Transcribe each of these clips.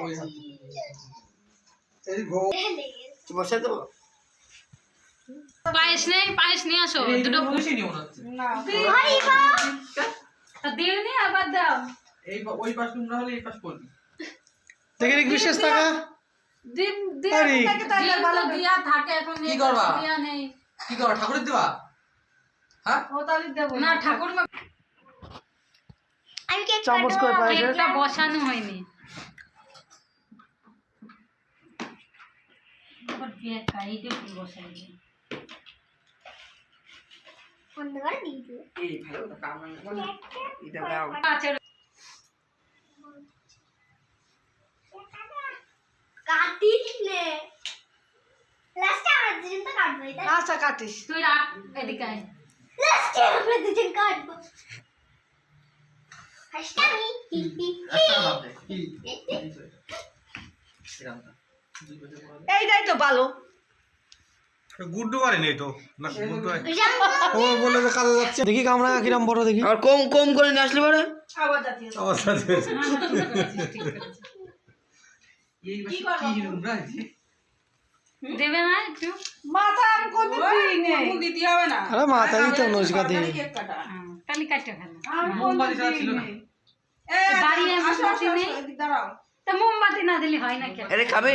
ওই হাত এই গো বসে তো পায়েস নেই পায়েস নিয়ে আসো দুটো দুটো বসে নিও না তা নি আবার দাও এই ওই পাশ তোমরা হলে এই পাশ করবি দেখে রেখ বিশেষ টাকা ডিম আরে। ডিম তো দিয়া থাকে এখন কি করবা? দিয়া নেই কি করো ঠাকুরের দেবা হ্যাঁ না ঠাকুর আমি কেক চামচ করে কেকটা বসানো হয়নি আবার কেক কাইটে বসাই দিই। আচ্ছা কাটিস তুই রাখ এদিকে আয়। লাস্টে আমরা দুজন কাটবো ফার্স্ট আমি এইটাই তো ভালো গুড্ডু পারে নেই তো। না ও বলে যে কালো যাচ্ছে। দেখি কামরা কিরম বড় দেখি। আর কম কম করে নিয়ে আসলে পারে? দেবে না একটু? মাথা আমি কোনদিন দিই নে। আরে মাথা দিতে অনুষ্কা দিয়ে কাটতে ভালো মোমবাতি ছিল না? বাড়ি মোমবাতি নেই তা মোমবাতি না দিলে হয় না কেন? আরে খাবে?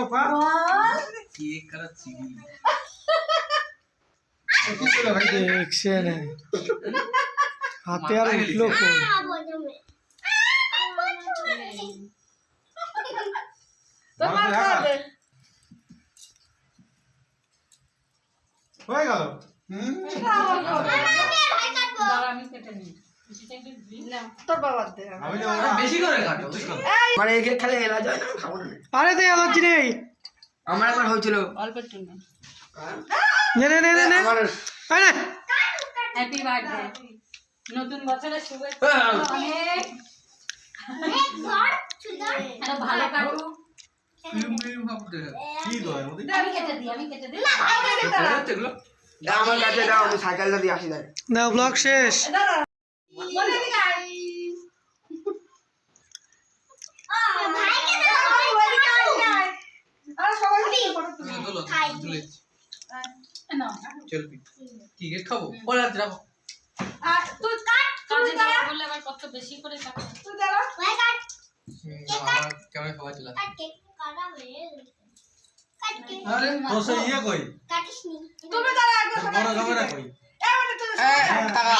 तो दो पा কেক করা চিনি দেখছে না হাতে আর উঠলো কই খাবো তুমি তোমার ভালো দেখা। খাবে হয়ে গেল ভাই কাটবো দাঁড়া, আমি কেটে নিই তোর বাবার দে আমি তো বেশি করে কাটো বুঝছো মানে একে খেলে এলা যায় না খাবো না আরে তো অ্যালার্জি নেই আমার একবার হয়েছিল অল্প একটু নে নে নে নে নে নে আমার আয় হ্যাপি বার্থডে নতুন বছরের শুভেচ্ছা হ্যাঁ। অনেক এক ঘর সুন্দর আরও ভালো কাটুক ক্রিম ক্রিম ভাবতে কি দয় মোদি আমি কেটে দিই আমি কেটে দিই এগুলো দাও আমার কাছে দাও, আমি সাইকেলটা দিয়ে আসি যাই দাও, ব্লগ শেষ চলবি কি খাব পরে রাত আর তুই কাট কাজে যাওয়া বলে আবার কত বেশি করে কাটে তুই দাঁড়া ভাই কাট কেমন খাওয়া চলে কাট কেক কাটা হয়ে আরে তো সে ইয়ে কই কাটিস নি তুমি দাঁড়া একবার বড় ক্যামেরা কই এবারে তুই টাকা